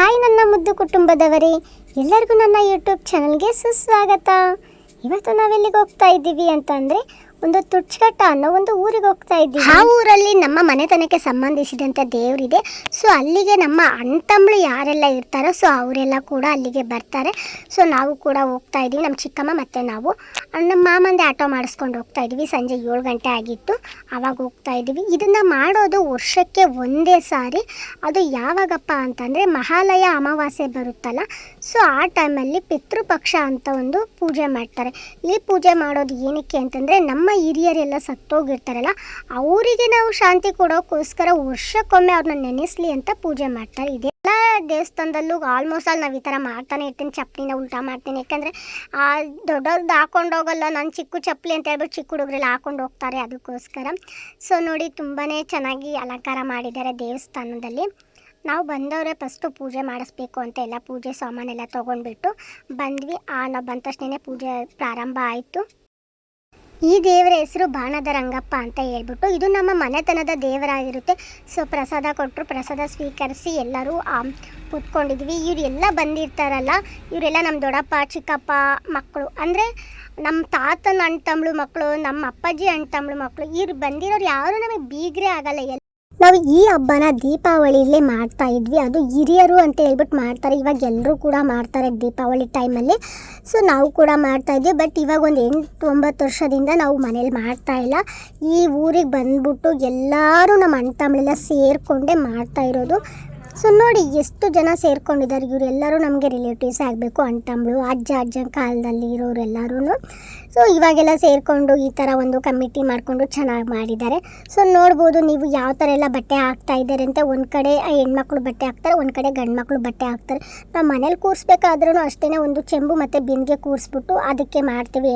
Hi ನನ್ನ ಮುದ್ದು ಕುಟುಂಬದವರೇ ಎಲ್ಲರಿಗೂ ನನ್ನ ಯೂಟ್ಯೂಬ್ ಚಾನಲ್ಗೆ ಸುಸ್ವಾಗತ. ಇವತ್ತು ನಾವೆಲ್ಲಿಗೆ ಹೋಗ್ತಾ ಇದ್ದೀವಿ ಅಂತಂದರೆ ಒಂದು ತುಚ್ಕಟ್ಟ ಅನ್ನೋ ಒಂದು ಊರಿಗೆ ಹೋಗ್ತಾ ಇದ್ದೀವಿ. ಆ ಊರಲ್ಲಿ ನಮ್ಮ ಮನೆತನಕ್ಕೆ ಸಂಬಂಧಿಸಿದಂಥ ದೇವರಿದೆ. ಸೊ ಅಲ್ಲಿಗೆ ನಮ್ಮ ಅಣ್ಣ ಯಾರೆಲ್ಲ ಇರ್ತಾರೋ ಸೊ ಅವರೆಲ್ಲ ಕೂಡ ಅಲ್ಲಿಗೆ ಬರ್ತಾರೆ. ಸೊ ನಾವು ಕೂಡ ಹೋಗ್ತಾ ಇದ್ದೀವಿ. ನಮ್ಮ ಚಿಕ್ಕಮ್ಮ ಮತ್ತು ನಾವು. ನಮ್ಮ ಮಾಮಂದೆ ಆಟೋ ಮಾಡಿಸ್ಕೊಂಡು ಹೋಗ್ತಾ ಇದ್ದೀವಿ. ಸಂಜೆ ಏಳು ಗಂಟೆ ಆಗಿತ್ತು. ಆವಾಗ ಹೋಗ್ತಾ ಇದ್ದೀವಿ. ಇದನ್ನು ಮಾಡೋದು ವರ್ಷಕ್ಕೆ ಒಂದೇ ಸಾರಿ. ಅದು ಯಾವಾಗಪ್ಪ ಅಂತಂದರೆ ಮಹಾಲಯ ಅಮಾವಾಸ್ಯೆ ಬರುತ್ತಲ್ಲ. ಸೊ ಆ ಟೈಮಲ್ಲಿ ಪಿತೃಪಕ್ಷ ಅಂತ ಒಂದು ಪೂಜೆ ಮಾಡ್ತಾರೆ. ಈ ಪೂಜೆ ಮಾಡೋದು ಏನಕ್ಕೆ ಅಂತಂದರೆ ನಮ್ಮ ಹಿರಿಯರೆಲ್ಲ ಸತ್ತೋಗಿರ್ತಾರಲ್ಲ, ಅವರಿಗೆ ನಾವು ಶಾಂತಿ ಕೊಡೋಕ್ಕೋಸ್ಕರ ವರ್ಷಕ್ಕೊಮ್ಮೆ ಅವ್ರನ್ನ ನೆನೆಸ್ಲಿ ಅಂತ ಪೂಜೆ ಮಾಡ್ತಾರೆ ಇದೆಲ್ಲ ದೇವಸ್ಥಾನದಲ್ಲೂ ಆಲ್ಮೋಸ್ಟ್ ಅಲ್ಲಿ ನಾವು ಈ ಥರ ಮಾಡ್ತಾನೆ ಇರ್ತೀನಿ ಚಪ್ಪಲಿನ ಉಲ್ಟಾ ಮಾಡ್ತೀನಿ. ಯಾಕಂದರೆ ದೊಡ್ಡವ್ರದ್ದು ಹಾಕೊಂಡು ಹೋಗಲ್ಲ, ನಾನು ಚಿಕ್ಕ ಚಪ್ಪಲಿ ಅಂತ ಹೇಳ್ಬಿಟ್ಟು ಚಿಕ್ಕ ಹುಡುಗರೆಲ್ಲ ಹಾಕೊಂಡು ಹೋಗ್ತಾರೆ ಅದಕ್ಕೋಸ್ಕರ. ಸೊ ನೋಡಿ ತುಂಬಾ ಚೆನ್ನಾಗಿ ಅಲಂಕಾರ ಮಾಡಿದ್ದಾರೆ ದೇವಸ್ಥಾನದಲ್ಲಿ. ನಾವು ಬಂದವರೇ ಫಸ್ಟು ಪೂಜೆ ಮಾಡಿಸ್ಬೇಕು ಅಂತ ಎಲ್ಲ ಪೂಜೆ ಸಾಮಾನೆಲ್ಲ ತೊಗೊಂಡ್ಬಿಟ್ಟು ಬಂದ್ವಿ. ಆ, ನಾವು ಬಂದ ತಕ್ಷಣ ಪೂಜೆ ಪ್ರಾರಂಭ ಆಯಿತು. ಈ ದೇವರ ಹೆಸರು ಬಾಣದ ರಂಗಪ್ಪ ಅಂತ ಹೇಳ್ಬಿಟ್ಟು ಇದು ನಮ್ಮ ಮನೆತನದ ದೇವರಾಗಿರುತ್ತೆ. ಸೊ ಪ್ರಸಾದ ಕೊಟ್ಟರು, ಪ್ರಸಾದ ಸ್ವೀಕರಿಸಿ ಎಲ್ಲರೂ ಕೂತ್ಕೊಂಡಿದ್ವಿ. ಇವರೆಲ್ಲ ಬಂದಿರ್ತಾರಲ್ಲ, ಇವರೆಲ್ಲ ನಮ್ಮ ದೊಡ್ಡಪ್ಪ, ಚಿಕ್ಕಪ್ಪ ಮಕ್ಕಳು. ಅಂದರೆ ನಮ್ಮ ತಾತನ ಅಣ್ಣ ತಮ್ಮಳು ಮಕ್ಕಳು, ನಮ್ಮ ಅಪ್ಪಾಜಿ ಅಣ್ಣ ತಮ್ಮಳು ಮಕ್ಕಳು, ಇವ್ರು ಬಂದಿರೋರು ಯಾರು ನಮಗೆ ಬೀಗ್ರೆ ಆಗಲ್ಲ. ನಾವು ಈ ಹಬ್ಬನ ದೀಪಾವಳಿಲೇ ಮಾಡ್ತಾ ಇದ್ವಿ. ಅದು ಹಿರಿಯರು ಅಂತ ಹೇಳ್ಬಿಟ್ಟು ಮಾಡ್ತಾರೆ. ಇವಾಗ ಎಲ್ಲರೂ ಕೂಡ ಮಾಡ್ತಾರೆ ದೀಪಾವಳಿ ಟೈಮಲ್ಲಿ. ಸೊ, ನಾವು ಕೂಡ ಮಾಡ್ತಾ ಇದ್ವಿ. ಬಟ್ ಇವಾಗ ಒಂದು ಎಂಟು ಒಂಬತ್ತು ವರ್ಷದಿಂದ ನಾವು ಮನೇಲಿ ಮಾಡ್ತಾ ಇಲ್ಲ. ಈ ಊರಿಗೆ ಬಂದ್ಬಿಟ್ಟು ಎಲ್ಲರೂ ನಮ್ಮ ಅಣ್ಣ ತಮ್ಮಳೆಲ್ಲ ಸೇರಿಕೊಂಡೇ ಮಾಡ್ತಾ ಇರೋದು. ಸೊ ನೋಡಿ ಎಷ್ಟು ಜನ ಸೇರ್ಕೊಂಡಿದ್ದಾರೆ. ಇವರೆಲ್ಲರೂ ನಮಗೆ ರಿಲೇಟಿವ್ಸ್ ಆಗಬೇಕು. ತಮ್ಮಳು ಅಜ್ಜ, ಅಜ್ಜನ ಕಾಲದಲ್ಲಿ ಇರೋರೆಲ್ಲರೂ ಸೊ ಇವಾಗೆಲ್ಲ ಸೇರಿಕೊಂಡು ಈ ಥರ ಒಂದು ಕಮಿಟಿ ಮಾಡಿಕೊಂಡು ಚೆನ್ನಾಗಿ ಮಾಡಿದ್ದಾರೆ. ಸೊ ನೋಡ್ಬೋದು ನೀವು ಯಾವ ಥರ ಎಲ್ಲ ಬಟ್ಟೆ ಹಾಕ್ತಾ ಇದ್ದಾರೆ ಅಂತ. ಒಂದು ಕಡೆ ಹೆಣ್ಮಕ್ಳು ಬಟ್ಟೆ ಹಾಕ್ತಾರೆ, ಒಂದು ಕಡೆ ಗಂಡ್ಮಕ್ಳು ಬಟ್ಟೆ ಹಾಕ್ತಾರೆ. ನಾವು ಮನೇಲಿ ಕೂರಿಸ್ಬೇಕಾದ್ರೂ ಅಷ್ಟೇ ಒಂದು ಚೆಂಬು ಮತ್ತು ಬಿಂದಿಗೆ ಕೂರಿಸ್ಬಿಟ್ಟು ಅದಕ್ಕೆ ಮಾಡ್ತೀವಿ.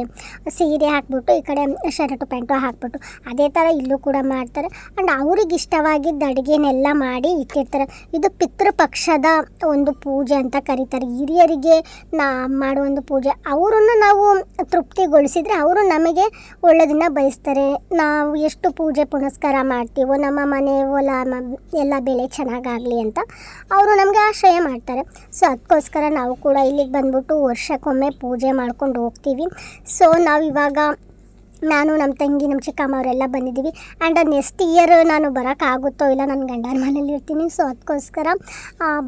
ಸೀರೆ ಹಾಕ್ಬಿಟ್ಟು, ಈ ಕಡೆ ಶರ್ಟು, ಪ್ಯಾಂಟು ಹಾಕ್ಬಿಟ್ಟು. ಅದೇ ಥರ ಇಲ್ಲೂ ಕೂಡ ಮಾಡ್ತಾರೆ. ಆ್ಯಂಡ್ ಅವ್ರಿಗೆ ಇಷ್ಟವಾಗಿದ್ದ ಅಡುಗೆನೆಲ್ಲ ಮಾಡಿ ಇಟ್ಟಿರ್ತಾರೆ. ಇದು ಪಿತೃಪಕ್ಷದ ಒಂದು ಪೂಜೆ ಅಂತ ಕರೀತಾರೆ. ಹಿರಿಯರಿಗೆ ನಾ ಮಾಡೋ ಒಂದು ಪೂಜೆ. ಅವರನ್ನು ನಾವು ತೃಪ್ತಿಗೊಳಿಸಿದರೆ ಅವರು ನಮಗೆ ಒಳ್ಳೆಯದನ್ನು ಬಯಸ್ತಾರೆ. ನಾವು ಎಷ್ಟು ಪೂಜೆ ಪುನಸ್ಕಾರ ಮಾಡ್ತೀವೋ, ನಮ್ಮ ಮನೆ ಹೊಲ ಎಲ್ಲ ಬೆಳೆ ಚೆನ್ನಾಗಾಗಲಿ ಅಂತ ಅವರು ನಮಗೆ ಆಶ್ರಯ ಮಾಡ್ತಾರೆ. ಸೊ ಅದಕ್ಕೋಸ್ಕರ ನಾವು ಕೂಡ ಇಲ್ಲಿಗೆ ಬಂದ್ಬಿಟ್ಟು ವರ್ಷಕ್ಕೊಮ್ಮೆ ಪೂಜೆ ಮಾಡ್ಕೊಂಡು ಹೋಗ್ತೀವಿ. ಸೊ ನಾವು ಇವಾಗ ನಾನು ನಮ್ಮ ತಂಗಿ ನಮ್ಮ ಚಿಕ್ಕಮ್ಮ ಅವರೆಲ್ಲ ಬಂದಿದ್ದೀವಿ. ಆ್ಯಂಡ್ ನೆಕ್ಸ್ಟ್ ಇಯರ್ ನಾನು ಬರೋಕ್ಕಾಗುತ್ತೋ ಇಲ್ಲ ನನ್ನ ಗಂಡನ ಮನೇಲಿ ಇರ್ತೀನಿ. ಸೊ ಅದಕ್ಕೋಸ್ಕರ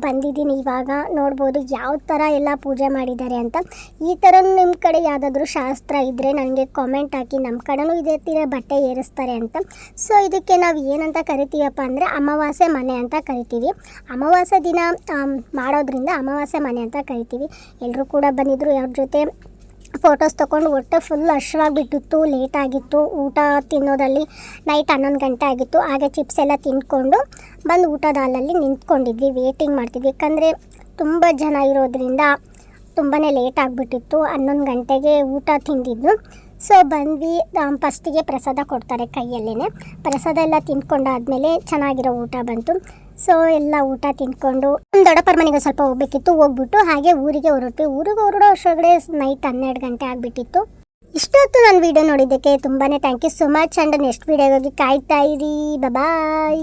ಬಂದಿದ್ದೀನಿ. ಇವಾಗ ನೋಡ್ಬೋದು ಯಾವ ಥರ ಎಲ್ಲ ಪೂಜೆ ಮಾಡಿದ್ದಾರೆ ಅಂತ. ಈ ಥರ ನಿಮ್ಮ ಕಡೆ ಯಾವುದಾದ್ರೂ ಶಾಸ್ತ್ರ ಇದ್ದರೆ ನನಗೆ ಕಾಮೆಂಟ್ ಹಾಕಿ. ನಮ್ಮ ಕಡೆನೂ ಇದೇ ಥರ ಬಟ್ಟೆ ಏರಿಸ್ತಾರೆ ಅಂತ. ಸೊ ಇದಕ್ಕೆ ನಾವು ಏನಂತ ಕರಿತೀವಪ್ಪ ಅಂದರೆ, ಅಮಾವಾಸ್ಯೆ ಮನೆ ಅಂತ ಕರಿತೀವಿ. ಅಮಾವಾಸ್ಯೆ ದಿನ ಮಾಡೋದ್ರಿಂದ ಅಮಾವಾಸ್ಯೆ ಮನೆ ಅಂತ ಕರಿತೀವಿ. ಎಲ್ಲರೂ ಕೂಡ ಬಂದಿದ್ದರು ಅವ್ರ ಜೊತೆ ಫೋಟೋಸ್ ತೊಗೊಂಡು ಹೊಟ್ಟೆ ಫುಲ್ ಹಶ್ರಾಗಿಬಿಟ್ಟಿತ್ತು ಲೇಟ್ ಆಗಿತ್ತು. ಊಟ ತಿನ್ನೋದ್ರಲ್ಲಿ ನೈಟ್ ಹನ್ನೊಂದು ಗಂಟೆ ಆಗಿತ್ತು. ಹಾಗೆ ಚಿಪ್ಸ್ ಎಲ್ಲ ತಿಂದ್ಕೊಂಡು ಬಂದು ಊಟದ ಹಾಲಲ್ಲಿ ನಿಂತ್ಕೊಂಡಿದ್ವಿ ವೇಟಿಂಗ್ ಮಾಡ್ತಿದ್ವಿ. ಯಾಕಂದರೆ ತುಂಬ ಜನ ಇರೋದ್ರಿಂದ ತುಂಬಾ ಲೇಟ್ ಆಗಿಬಿಟ್ಟಿತ್ತು. ಹನ್ನೊಂದು ಗಂಟೆಗೆ ಊಟ ತಿಂದಿದ್ದು. ಸೊ ಬಂದ್ವಿ ಫಸ್ಟಿಗೆ ಪ್ರಸಾದ ಕೊಡ್ತಾರೆ ಕೈಯಲ್ಲೇ ಪ್ರಸಾದ ಎಲ್ಲ ತಿಂದ್ಕೊಂಡಾದ್ಮೇಲೆ ಚೆನ್ನಾಗಿರೋ ಊಟ ಬಂತು. ಸೊ ಎಲ್ಲ ಊಟ ತಿಂದ್ಕೊಂಡು ದೊಡ್ಡಪ್ಪರ ಮನೆಗೆ ಸ್ವಲ್ಪ ಹೋಗ್ಬೇಕಿತ್ತು. ಹೋಗ್ಬಿಟ್ಟು ಹಾಗೆ ಊರಿಗೆ ಹೊರಟ್ವಿ. ಊರಿಗೆ ಹೊರಡೋ ಅಷ್ಟೊಳಗಡೆ ನೈಟ್ ಹನ್ನೆರಡು ಗಂಟೆ ಆಗಿಬಿಟ್ಟಿತ್ತು. ಇಷ್ಟೊತ್ತು ನಾನು ವಿಡಿಯೋ ನೋಡಿದ್ದಕ್ಕೆ ತುಂಬಾ thank you so much and next ವೀಡಿಯೋಗಾಗಿ ಕಾಯ್ತಾ ಇರಿ. ಬಾಯ್